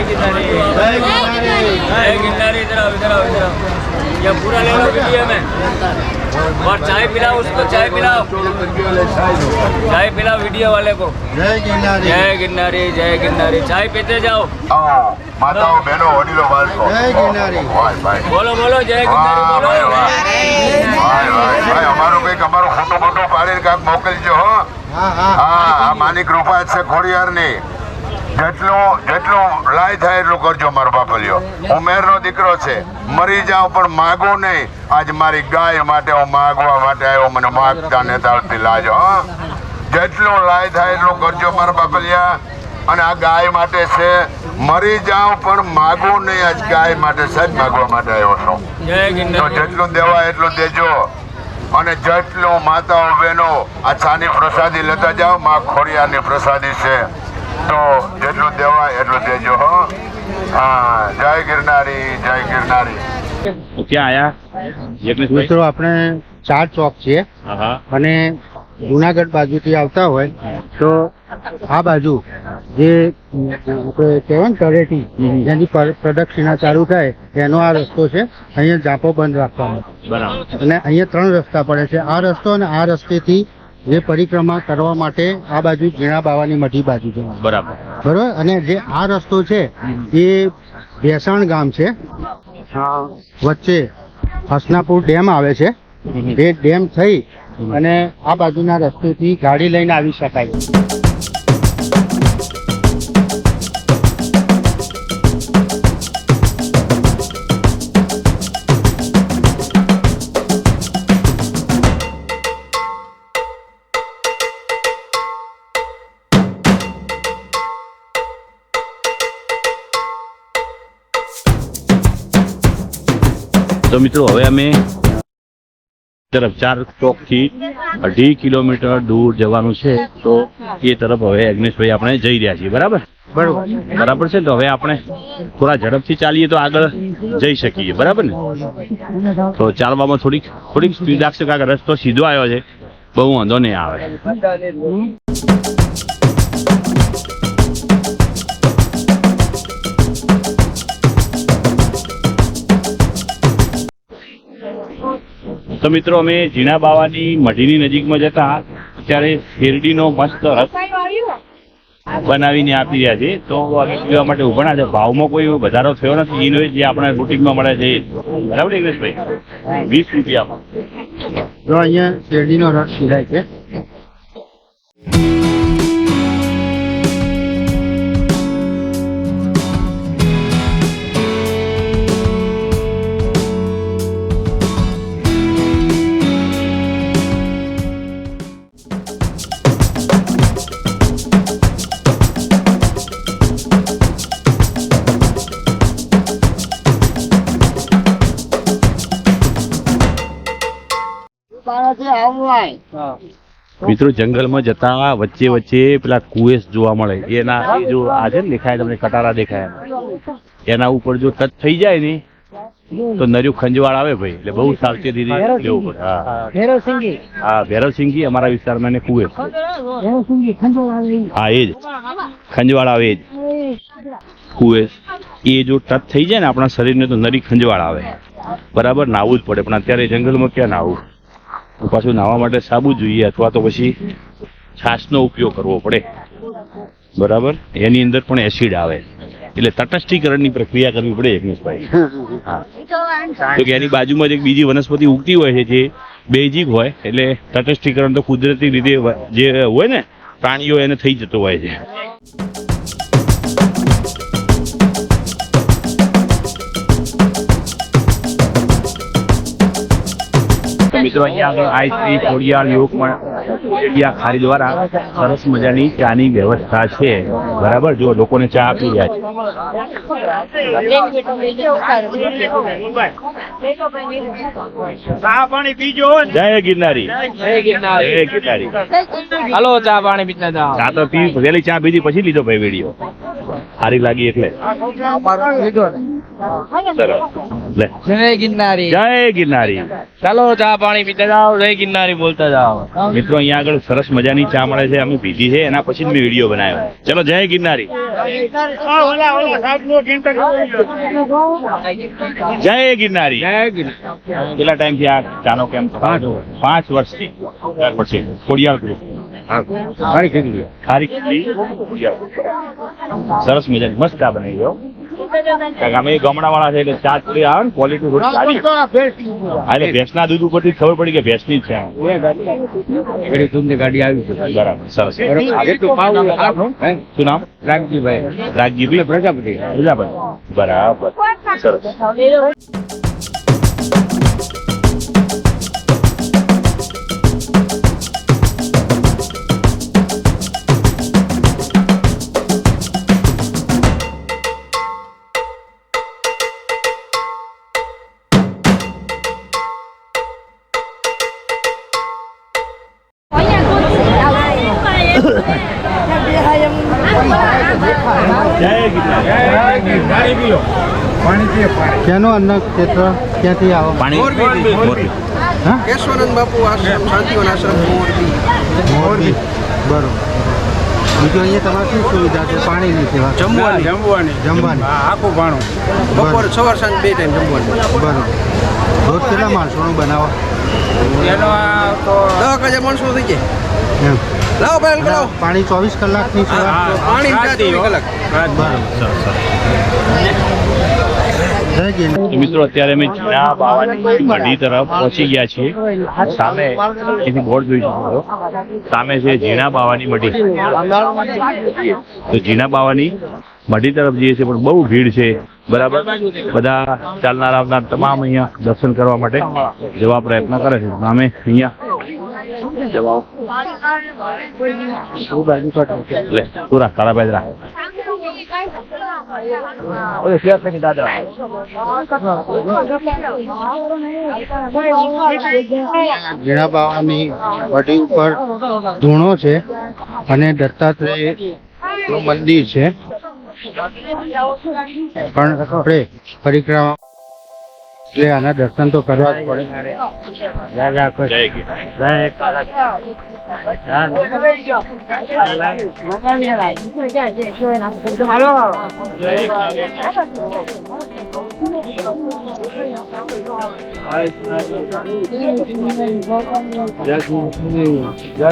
गिरनारी જય ગિરનારી जय गिरनारी इधर आओ इधर आओ इधर आओ ये पूरा ले लो वीडियो में और चाय पिलाओ उसको चाय पिलाओ चाय पिलाओ वीडियो वाले को જય ગિરનારી जय गिरनारी जय गिरनारी चाय पीते जाओ આવો માતાઓ બહેનો વડીલો બાળકો જય ગિરનારી ભાઈ ભાઈ बोलो बोलो जय गिरनारी વાહ, ભાઈ, बोलो વાહ. ભાઈ ભાઈ ભાઈ અમારું કંઈક અમારું ફોટો ફોટો પાડીને કાંઈક મોકલજો હો હા હા હા આ માની કૃપા છે ખોડિયારની જેટલું જેટલું લાય થાય એટલું કરજો મારો બાપલિયો હું મેરનો દીકરો છે. મરી જાઉં પણ માગો નહીં. આજ મારી ગાય માટે હું માગવા માટે આવ્યો. મને માગતા ને તાળથી લાજો હા. જેટલું લાય થાય એટલું કરજો મારા બાપલિયા અને આ ગાય માટે છે. મરી જાઉં પણ માગો નહીં. આજ ગાય માટે સાહેબ માગવા માટે આવ્યો છું. જેટલું દેવા એટલું દેજો. અને જેટલું માતાઓ બહેનો આ છાની પ્રસાદી લેતા જાઓ. મા ખોડિયાની પ્રસાદી છે. તો જેટલું દેવાય એટલું દેજો હો. હા જય ગિરનારી જય ગિરનારી. ક્યાં આયા? મિત્રો આપણે ચાર ચોક છીએ. હા હા. અને જુનાગઢ બાજુથી આવતા હોય તો આ બાજુ જે આપણે કહેવાય ને તળેટી જેની પ્રદક્ષિણા ચાલુ થાય એનો આ રસ્તો છે અહીંયા જાપો બંધ રાખવાનો. બરાબર. અને અહીંયા ત્રણ રસ્તા પડે છે. આ રસ્તો અને આ રસ્તેથી જે પરિક્રમા કરવા માટે આ બાજુ જીણા બાવાની મઢી બાજુ જવાનું. બરાબર. બરોબર? અને જે આ રસ્તો છે એ ભેસાણ ગામ છે. વચ્ચે હસનાપુર ડેમ આવે છે. એ ડેમ થઈ અને આ બાજુના રસ્તેથી ગાડી લઈને આવી શકાય. તો મિત્રો હવે અમે તરફ ચાર ચોકથી અઢી કિલોમીટર દૂર જવાનું છે તો એ તરફ હવે અગ્નેશભાઈ આપણે જઈ રહ્યા છીએ બરાબર? બરોબર. બરાબર છે તો હવે આપણે થોડા ઝડપથી ચાલીએ તો આગળ જઈ શકીએ બરાબર ને? તો ચાલવામાં થોડીક થોડીક સ્પીડ રાખશે કારણ કે રસ્તો સીધો આવ્યો છે બહુ વાંધો નહીં આવે. તો મિત્રો, અમે ઝીણા બાવાની મઢીની નજીકમાં જતા ત્યારે શેરડીનો મસ્ત રસ બનાવીને આપી રહ્યા છે. તો અમે પીવા માટે ઊભા છે. ભાવમાં કોઈ વધારો થયો નથી. એનો જે આપણે રૂટિંગમાં મળે છે. બરાબર ઇંગ્લેશભાઈ? વીસ રૂપિયામાં. તો અહીંયા શેરડીનો રસ પીરાય છે. મિત્રો જંગલમાં જતા વચ્ચે વચ્ચે પેલા કુએસ જોવા મળે. એના જો આ છે ને દેખાય તમને કટારા દેખાય એના ઉપર જો ટચ થઈ જાય ને તો નર્યું ખંજવાળ આવે ભાઈ. એટલે બહુ સાવચેતી લેવું પડે હા. હા ભૈરવસિંહજી અમારા વિસ્તારમાં એને કુએસ. હા એ જ. ખંજવાળ આવે એ જ. કુએસ. એ જો ટચ થઈ જાય ને આપણા શરીરને તો નરી ખંજવાળ આવે. બરાબર નાવું જ પડે. પણ અત્યારે જંગલમાં ક્યાં નાવું? પાછું નાવા માટે સાબુ જોઈએ અથવા તો પછી છાશનો ઉપયોગ કરવો પડે. બરાબર? એની અંદર પણ એસિડ આવે. એટલે તટસ્થીકરણની પ્રક્રિયા કરવી પડે યજ્ઞેશભાઈ તો કે એની બાજુમાં જ એક બીજી વનસ્પતિ ઉગતી હોય છે, જે બેઝિક હોય, એટલે તટસ્થીકરણ તો કુદરતી રીતે જે હોય ને, પ્રાણીઓ એને થઈ જતો હોય છે. મિત્રો અહીંયા આગળ આઈ શ્રી ખોડિયાર યોગ જગ્યા ખારી દ્વારા સરસ મજાની ચાની વ્યવસ્થા છે. બરાબર? જો લોકોને ચા આપી રહ્યા છે. જય ગિરનારી. જય ગિરનારી. હાલો ચા પાણી પીતા ચા તો પી વહેલી ચા પીધી પછી લીધો ભાઈ વીડિયો. સારી લાગી એટલે. સરસ. લે. જય ગિરનારી. જય ગિરનારી. ચાલો ચા પાણી પીતા જાઓ. જય ગિરનારી બોલતા જાઓ. મિત્રો અહીંયા આગળ સરસ મજાની ચા મળે છે. અમે પીધી છે. એના પછી મેં વીડિયો બનાવ્યો. ચલો જય ગિરનારી. જય ગિરનારી. કેટલા ટાઈમથી આ ચાનો કેમ પાંચ વર્ષથી. પછી ખોડિયાર ગ્રુપ ખારી ખીચડી. સરસ મજાની. મસ્ત આ બનાવી ગયો અમે ગામડા વાળા છે એટલે ચા થોડી આવે ને ક્વોલિટી થોડી સારી. એટલે ભેંસના દૂધ ઉપરથી જ ખબર પડી કે ભેંસની જ છે. આ. ગાડી આવી છે. બરાબર સરસ. શું નામ? રાખજીભાઈ રાજજીભાઈ પ્રજાપતિ. પ્રજાપતિ. બરાબર. સરસ. ક્યાંનો અન્ન ક્ષેત્ર? ક્યાંથી આવો? પાણી. કેશવાનંદ બાપુ આશ્રમ શાંતિવન આશ્રમ મોરબી. મોરબી. બરોબર. બીજું અહીંયા તમારે શું સુવિધા છે? પાણીની સેવા. જમવાની. જમવાની. જમવાની. આખું ભાણું બપોર સવાર સાંજ બે ટાઈમ જમવાનું. બરોબર. રોજ કેટલા માણસોનું બનાવો? એનો તો દસ હજાર માણસો થઈ જાય એમ. લાવો ભાઈ લાવો. પાણી ચોવીસ કલાકની સેવા પાણી ચોવીસ કલાક. મિત્રો અત્યારે અમે જીણા બાવાની મઢી તરફ પહોંચી ગયા છીએ. સામે એની બોર્ડ જોઈ શકો સામે છે જીણા બાવાની મઢી તો જીણા બાવાની મઢી તરફ જઈએ છીએ પણ બહુ ભીડ છે. બરાબર? બધા ચાલનાર આવનાર તમામ અહીંયા દર્શન કરવા માટે જવા પ્રયત્ન કરે છે. અમે અહીંયા લે તું રાખ તારા બાજુ રાખ. ઝીણા બાવાની વટી ઉપર ધૂણો છે અને દત્તાત્રેયનું મંદિર છે. પણ આપણે પરિક્રમા એટલે આના દર્શન તો કરવા જ પડે જય. જય જય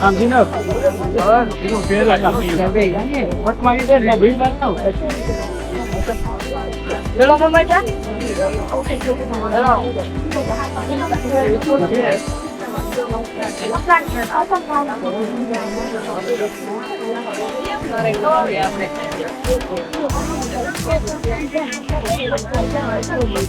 Anjinov, you feel like a beef. What money is there? Beef right now. You don't want my dad? Hello. Thank you.